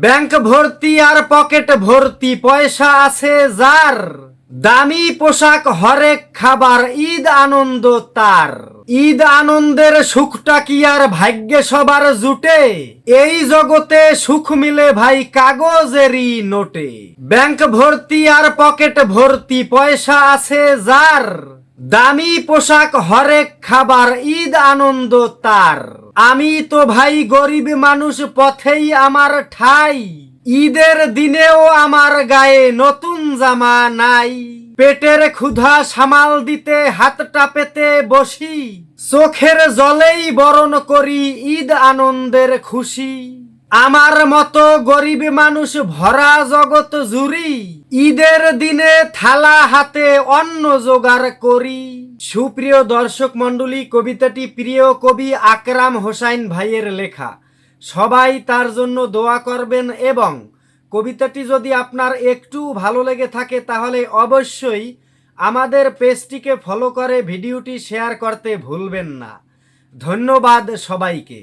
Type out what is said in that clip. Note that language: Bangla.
ব্যাংক ভর্তি আর পকেট ভর্তি পয়সা আছে যার। দামি পোশাক হরেক খাবার, ঈদ আনন্দ তার। ঈদ আনন্দের সুখটা কি আর ভাগ্যে সবার জুটে? এই জগতে সুখ মিলে ভাই কাগজেরই নোটে। ব্যাংক ভর্তি আর পকেট ভর্তি পয়সা আছে যার। দামি পোশাক হরেক খাবার, ঈদ আনন্দ তার। আমি তো ভাই গরিব মানুষ পথেই আমার ঠাই। ঈদের দিনেও আমার গায়ে নতুন জামা নাই। পেটের ক্ষুধা সামাল দিতে হাতটা পেতে বসি। চোখের জলেই বরণ করি ঈদ আনন্দের খুশি। আমার মতো গরিব মানুষ ভরা জগৎ জুড়ি, ঈদের দিনে থালা হাতে অন্ন জোগাড় করি। সুপ্রিয় দর্শক মণ্ডলী, কবিতাটি প্রিয় কবি আকরাম হোসাইন ভাইয়ের লেখা। সবাই তার জন্য দোয়া করবেন এবং কবিতাটি যদি আপনার একটু ভালো লেগে থাকে তাহলে অবশ্যই আমাদের পেজটিকে ফলো করে ভিডিওটি শেয়ার করতে ভুলবেন না। ধন্যবাদ সবাইকে।